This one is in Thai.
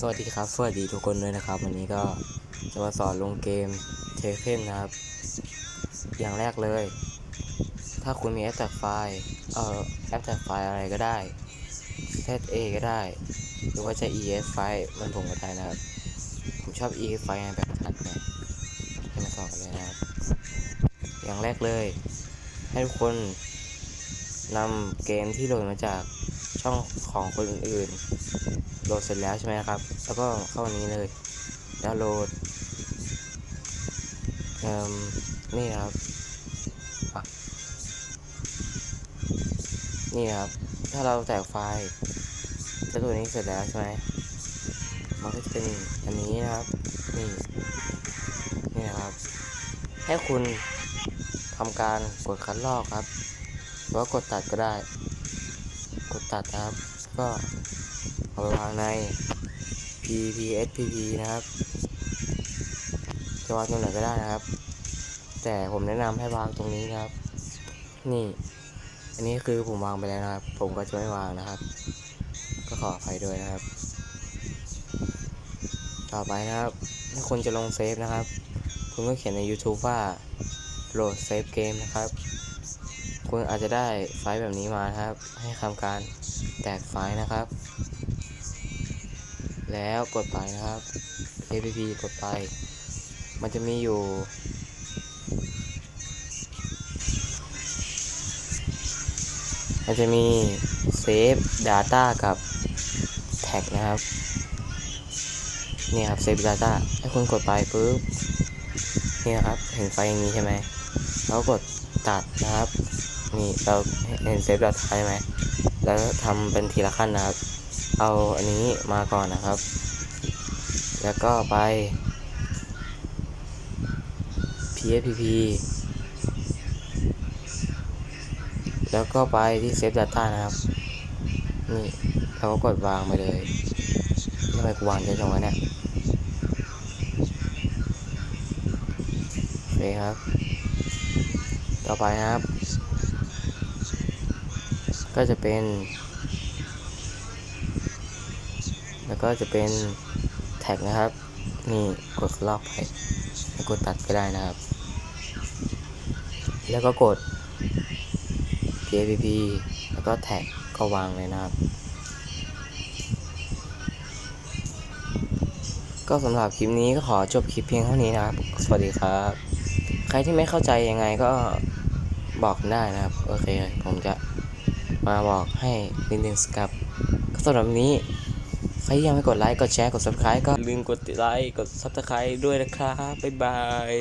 สวัสดีครับ สวัสดีทุกคนด้วยนะครับ วันนี้ก็จะมาสอนลงเกมเทเคนนะครับ อย่างแรกเลย ถ้าคุณมีแอปแท็กไฟล์เอ่อแอปแท็กไฟล์อะไรก็ได้ ZA ก็ได้ หรือว่าจะ ES ไฟล์มันผมก็ได้นะครับ ผมชอบ ES ไฟล์ไงแบบถัดไงให้มาสอนกันเลยนะครับ อย่างแรกเลย ให้ทุกคนนำเกมที่โหลดมาจากช่องของคนอื่น โหลดเสร็จแล้วใช่ไหมครับ แล้วก็เข้าอันนี้เลยดาวน์โหลดนี่นะครับ นี่ครับ ถ้าเราแตกไฟล์เจ้าตัวนี้เสร็จแล้วใช่ไหมมันก็จะเป็นอันนี้นะครับ นี่ นี่นะครับ ให้คุณทำการกดคัดลอกครับ หรือว่ากดตัดก็ได้ กดตัดนะครับ ก็ เอาไปวางใน PPSPP นะครับจะวางตรงไหนก็ได้นะครับ แต่ผมแนะนำให้วางตรงนี้นะครับ นี่ อันนี้คือผมวางไปแล้วนะครับ ผมก็จะไม่วางนะครับ ก็ขออภัยด้วยนะครับ ต่อไปนะครับ ถ้าคุณจะลงเซฟนะครับ คุณก็เขียนใน YouTube ว่าโหลดเซฟเกมนะครับ คุณอาจจะได้ไฟล์แบบนี้มานะครับ ให้ทำการแตกไฟล์นะครับ แล้วกดไปนะครับ app กดไป มันจะมีอยู่ มันจะมี save data กับ tag นะครับนี่ครับ save data ให้คุณกดไปปุ๊บนี่นะครับ เห็นไฟอย่างนี้ใช่ไหมแล้วกดตัดนะครับ นี่เราเห็น save data ใช่ไหมแล้วทำเป็นทีละขั้นนะครับ เอาอันนี้มาก่อนนะครับ แล้วก็ไป PSPP แล้วก็ไปที่ Save Data นะครับ นี่เราก็กดวางไปเลยทำไมกูวางเยอะจังวะเนี่ยโอเคครับ ต่อไปนะครับ ก็จะเป็น แล้วก็จะเป็นแท็กนะครับ นี่กดลอกไปกดตัดก็ได้นะครับ แล้วก็กด PAPP แล้วก็แท็กก็วางเลยนะครับ ก็สำหรับคลิปนี้ก็ขอจบคลิปเพียงเท่านี้นะครับ สวัสดีครับ ใครที่ไม่เข้าใจยังไงก็บอกได้นะครับ โอเค ผมจะมาบอกให้นิดนึงครับก็สำหรับนี้ ใครยังไม่กดไลค์ กดแชร์ กด subscribe ก็ลืมกดไลค์ กด subscribe ด้วยนะครับ บ๊ายบาย